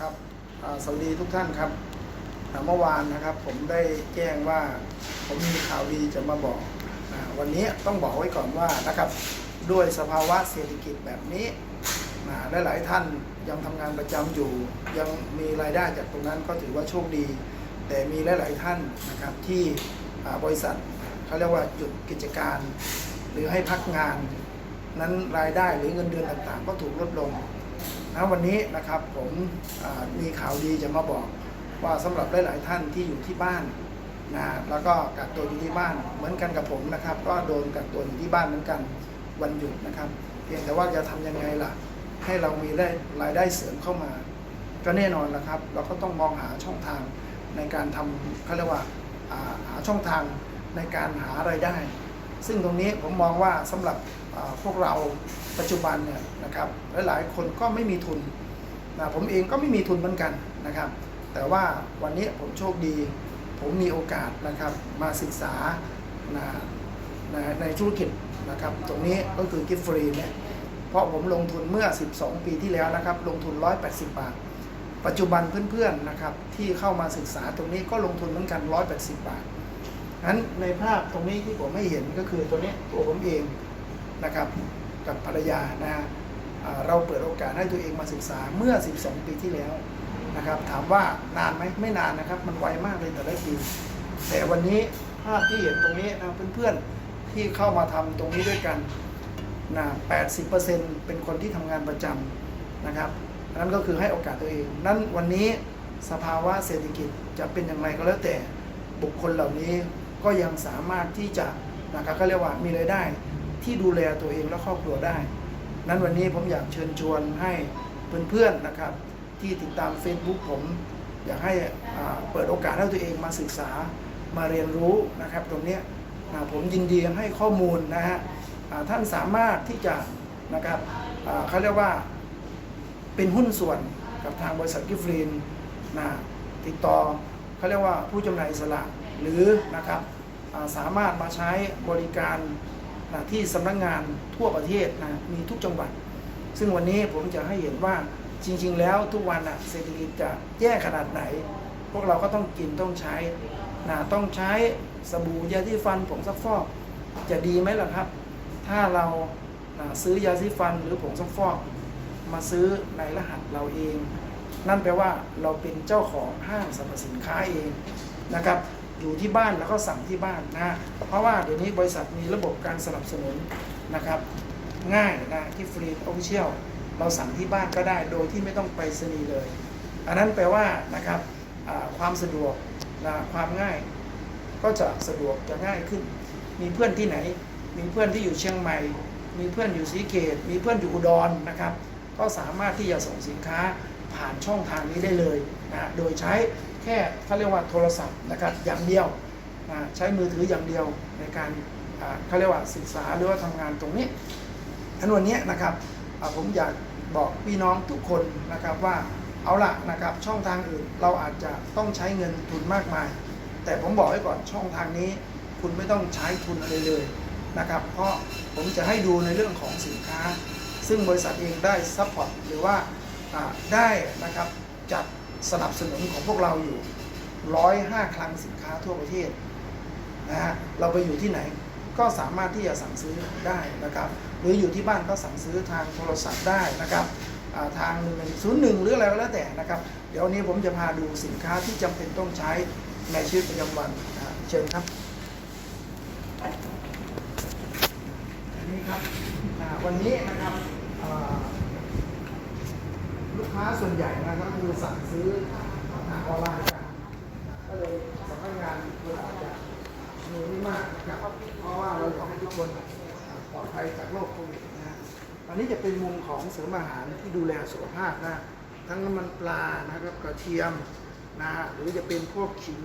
ครับสวัสดีทุกท่านครับเมื่อวานนะครับผมได้แจ้งว่าผมมีข่าวดีจะมาบอกวันนี้ต้องบอกไว้ก่อนว่านะครับด้วยสภาวะเศรษฐกิจแบบนี้นะหลายๆท่านยังทำงานประจำอยู่ ยังมีรายได้จากตรงนั้นก็ถือว่าโชคดี แต่มีหลาย ๆ ท่านนะครับที่บริษัทเขาเรียกว่าหยุดกิจการ หรือให้พักงานนั้นรายได้หรือเงินเดือนต่าง ๆ ก็ถูกลดลง นะวันนี้นะครับผมมีข่าวดีจะมาบอกว่าสำหรับหลาย ๆ ท่านที่อยู่ที่บ้านนะแล้วก็กักตัวอยู่ที่บ้านเหมือนกันกับผมนะครับ ก็โดนกักตัวอยู่ที่บ้านเหมือนกันวันหยุดนะครับ เพียงแต่ว่าจะทำยังไงล่ะ ให้เรามีได้รายได้เสริมเข้ามา ก็แน่นอนละครับ เราก็ต้องมองหาช่องทางในการทำเขาเรียกว่าอ่าหาช่องทางในการหารายได้ ซึ่งตรงนี้ผมมองว่าสำหรับพวกเราปัจจุบันเนี่ยนะครับหลายๆ คนก็ไม่มีทุนนะผมเองก็ไม่มีทุนเหมือนกันนะครับ แต่ว่าวันนี้ผมโชคดี ผมมีโอกาสนะครับมาศึกษานะนะในธุรกิจนะครับตรงนี้ก็คือกิฟฟรีเนี่ยเพราะผมลงทุนเมื่อ 12 ปีที่แล้วนะครับ ลงทุน 180 บาท ปัจจุบันเพื่อนๆนะครับที่เข้ามาศึกษาตรงนี้ก็ลงทุนเหมือนกัน 180 บาท นั้นในภาพตรงนี้ที่ผมไม่เห็นก็คือตัวนี้ตัวผมเองนะครับกับภรรยานะฮะเราเปิดโอกาสให้ตัวเองมาศึกษาเมื่อ 12 ปีที่แล้วนะครับถามว่านานไหมไม่นานนะครับ มันไวมากเลยแต่ละปีแต่วันนี้ภาพที่เห็นตรงนี้นะเพื่อนๆที่เข้ามาทำตรงนี้ด้วยกันนะ80%เป็นคนที่ทำงานประจำนะครับนั่นก็คือให้โอกาสตัวเอง นั้นวันนี้สภาวะเศรษฐกิจจะเป็นอย่างไรก็แล้วแต่บุคคลเหล่านี้ ก็ยังสามารถที่จะนะครับก็เรียกว่ามีรายได้ที่ดูแลตัวเองและครอบครัวได้ นั้นวันนี้ผมอยากเชิญชวนให้เพื่อนๆนะครับ ที่ติดตาม Facebook ผมอยากให้เปิดโอกาสให้ตัวเองมาศึกษามาเรียนรู้นะครับ ตรงนี้ผมยินดีให้ข้อมูลนะฮะท่านสามารถที่จะนะครับเขาเรียกว่าเป็นหุ้นส่วนกับทางบริษัทกิฟรีนนะติดต่อเขาเรียกว่าผู้จำหน่ายอิสระ หรือนะครับสามารถมาใช้บริการนะที่สำนักงงานทั่วประเทศนะมีทุกจังหวัด ซึ่งวันนี้ผมจะให้เห็นว่าจริง ๆ แล้วทุกวันอะเศรษฐกิจจะแย่ขนาดไหน พวกเราก็ต้องกินต้องใช้นะต้องใช้สบู่ยาที่ฟันผงซักฟอกจะดีไหมล่ะครับ ถ้าเรานะซื้อยาสีฟันหรือผงซักฟอก มาซื้อในรหัสเราเอง นั่นแปลว่าเราเป็นเจ้าของห้างสรรพสินค้าเองนะครับ อยู่ที่บ้านแล้วก็สั่งที่บ้านนะเพราะว่าเดี๋ยวนี้บริษัทมีระบบการสนับสนุนนะครับง่ายนะที่ฟรีออฟฟิเชียลเราสั่งที่บ้านก็ได้โดยที่ไม่ต้องไปสนีเลย อันนั้นแปลว่านะครับความสะดวกนะความง่าย ก็จะสะดวกจะง่ายขึ้น มีเพื่อนที่ไหน มีเพื่อนที่อยู่เชียงใหม่ มีเพื่อนอยู่ศรีเกต มีเพื่อนอยู่อุดรนะครับ ก็สามารถที่จะส่งสินค้าผ่านช่องทางนี้ได้เลยนะโดยใช้แค่เขาเรียกว่าโทรศัพท์นะครับอย่างเดียวใช้มือถืออย่างเดียวในการเขาเรียกว่าศึกษาหรือว่าทำงานตรงนี้ทันวันนี้นะครับผมอยากบอกพี่น้องทุกคนนะครับว่าเอาละนะครับช่องทางอื่นเราอาจจะต้องใช้เงินทุนมากมาย แต่ผมบอกไว้ก่อนช่องทางนี้ คุณไม่ต้องใช้ทุนอะไรเลยนะครับ เพราะผมจะให้ดูในเรื่องของสินค้า ซึ่งบริษัทเองได้ซัพพอร์ตหรือว่าได้นะครับจัด สนับสนุนของพวกเราอยู่105คลังสินค้าทั่วประเทศนะฮะเราไปอยู่ที่ไหนก็สามารถที่จะสั่งซื้อได้นะครับหรืออยู่ที่บ้านก็สั่งซื้อทางโทรศัพท์ได้นะครับาทาง101หรืออะไรก็แล้วแต่นะครับเดี๋ยววันนี้ผมจะพาดูสินค้าที่จำเป็นต้องใช้ในชีวิตประจำวันเชิญครับอันนี้ครับวันนี้นะครับ ค้าส่วนใหญ่นะครับคือสั่งซื้อทางออนไลน์กันก็เลยสำนักงานเราอาจจะมีไม่มากนะครับเพราะว่าเราอยากให้ทุกคนปลอดภัยจากโรคโควิดนะฮะอันนี้จะเป็นมุมของเสริมอาหารที่ดูแลสุขภาพนะทั้งน้ำมันปลานะครับกระเทียมนะฮะหรือจะเป็นพวกขิง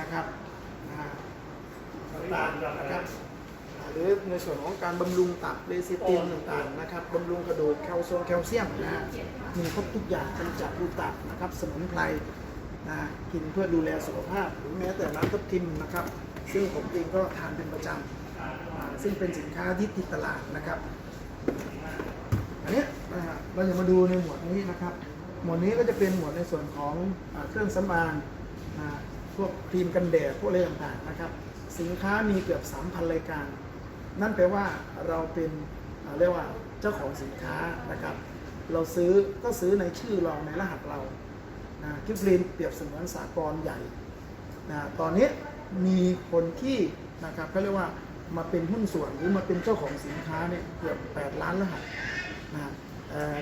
นะครับนะฮะต่างๆนะครับ หรือในส่วนของการบำรุงตับเลซิตินต่างๆนะครับบำรุงกระดูกแคลเซียมแคลเซียมนะฮะมีครบทุกอย่างกำจัดรูตับนะครับสมุนไพรนะกินเพื่อดูแลสุขภาพหรือแม้แต่น้ำทับทิมนะครับ ซึ่งผมเองก็ทานเป็นประจำอ่าซึ่งเป็นสินค้าที่ติดตลาดนะครับ อันเนี้ยนะฮะเราจะมาดูในหมวดนี้นะครับ หมวดนี้ก็จะเป็นหมวดในส่วนของอาเครื่องสำอางอ่าพวกครีมกันแดดพวกอะไรต่างๆนะครับ สินค้ามีเกือบ 3,000 รายการ นั่นแปลว่าเราเป็นเรียกว่าเจ้าของสินค้านะครับ เราซื้อก็ซื้อในชื่อเราในรหัสเรานะกิฟลินเปรียบเสมือนสากลใหญ่นะตอนนี้มีคนที่นะครับเขาเรียกว่ามาเป็นหุ้นส่วนหรือมาเป็นเจ้าของสินค้าเนี่ยเกือบ 8 ล้านแล้วนะ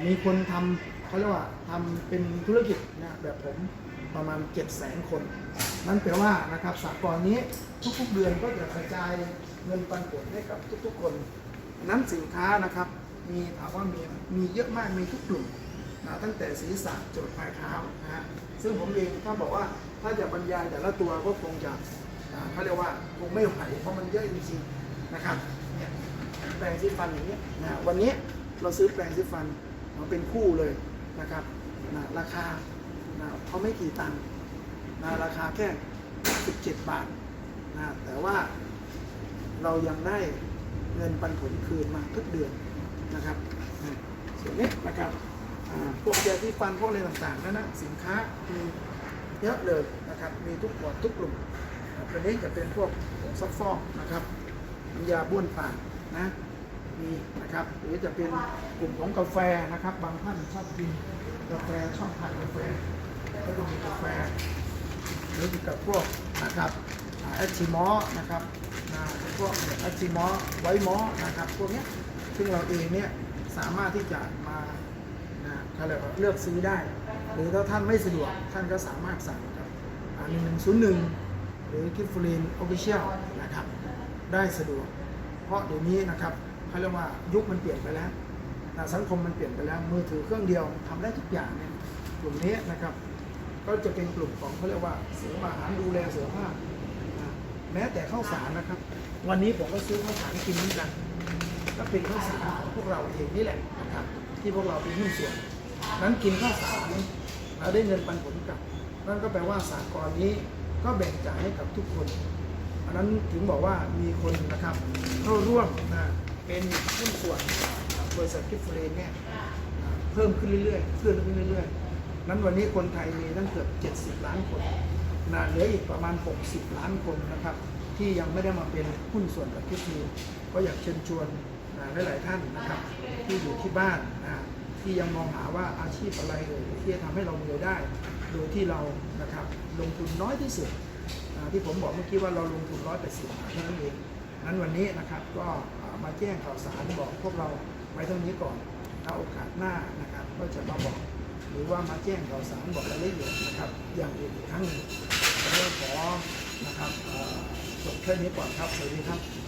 มีคนทำเขาเรียกว่าทำเป็นธุรกิจนะแบบผมประมาณ 7 0 0 0 0 0 คน นั่นแปลว่านะครับสากลนี้ทุกๆเดือนก็จะกระจาย เงินปันผลให้กับทุกๆ คน นั้นสินค้านะครับ มีถามว่ามีมีเยอะมากมีทุกกลุ่มนะตั้งแต่ศีรษะจนปลายเท้านะฮะซึ่งผมเองถ้าบอกว่าถ้าจะบรรยายแต่ละตัวก็คงจะอ่าเขาเรียกว่าคงไม่ไหวเพราะมันเยอะจริงๆนะครับเนี่ยแปรงสีฟันอย่างเงี้นะวันนี้เราซื้อแปรงสีฟันมาเป็นคู่เลยนะครับนะราคานะเขาไม่กี่ตังค์นะราคาแค่ 17 บาทนะแต่ว่า เรายังได้เงินปันผลคืนมาทุกเดือนนะครับส่วนนี้นะครับพวกยาที่ฟันพวกอะไรต่างๆนั่นนะสินค้ามีเยอะเลยนะครับ มีทุกขวดทุกกลุ่มตัวนี้จะเป็นพวกซักฟอกนะครับยาบ้วนปากนะมีนะครับหรือจะเป็นกลุ่มของกาแฟนะครับ บางท่านชอบกินกาแฟชอบทานกาแฟก็จะมีกาแฟหรือกับพวกนะครับแอชิมอนะครับ นะพวกแอคชิมอไวมอนะครับพวกนี้ซึ่งเราเองเนี่ยสามารถที่จะมานะเขาเรียกว่าเลือกซื้อได้ หรือถ้าท่านไม่สะดวกท่านก็สามารถสั่งกับหนึ่งหนึ่งศูนย์หนึ่งหรือกิฟฟลินออฟฟิเชียลนะครับได้สะดวก เพราะเดี๋ยวนี้นะครับเขาเรียกว่ายุคมันเปลี่ยนไปแล้วสังคมมันเปลี่ยนไปแล้วมือถือเครื่องเดียวทำได้ทุกอย่างเนี่ยกลุ่มนี้นะครับ ก็จะเป็นกลุ่มของเขาเรียกว่าเสริมอาหารดูแลเสุขภาพ แม้แต่ข้าวสารนะครับ วันนี้ผมก็ซื้อข้าวสารกินเหมือนกัน ก็เป็นข้าวสารของพวกเราเองนี่แหละนะครับ ที่พวกเราเป็นหุ้นส่วน นั้นกินข้าวสารเราได้เงินปันผลกลับ นั่นก็แปลว่าสากลนี้ก็แบ่งจ่ายให้กับทุกคนอันนั้นถึงบอกว่ามีคนนะครับเข้าร่วมนะเป็นหุ้นส่วนบริษัทกิฟเฟรนเนี่ยเพิ่มขึ้นเรื่อยๆเพิ่มขึ้นเรื่อยๆนั้นวันนี้คนไทยมีตั้งเกือบ 70 ล้านคน นะเหลืออีกประมาณ 60 ล้านคนนะครับ ที่ยังไม่ได้มาเป็นหุ้นส่วนกับกิฟต์เฟรนก็อยากเชิญชวนนะหลาย ๆ ท่านนะครับ ที่อยู่ที่บ้านนะที่ยังมองหาว่าอาชีพอะไรเอ่ยที่จะทำให้เรารายได้ โดยที่เรานะครับลงทุนน้อยที่สุดอ่าที่ผมบอกเมื่อกี้ว่าเราลงทุนร้อยแปดสิบบาทเท่านั้นเองนั้นวันนี้นะครับก็มาแจ้งข่าวสารบอกพวกเราไว้เท่านี้ก่อนถ้าโอกาสหน้านะครับก็จะมาบอก หรือว่ามาแจ้งข่าวสารบอกรายละเอียดนะครับ อย่างอื่นอีกครั้งหนึ่งเราขอนะครับจบแค่นี้ก่อนครับสวัสดีครับ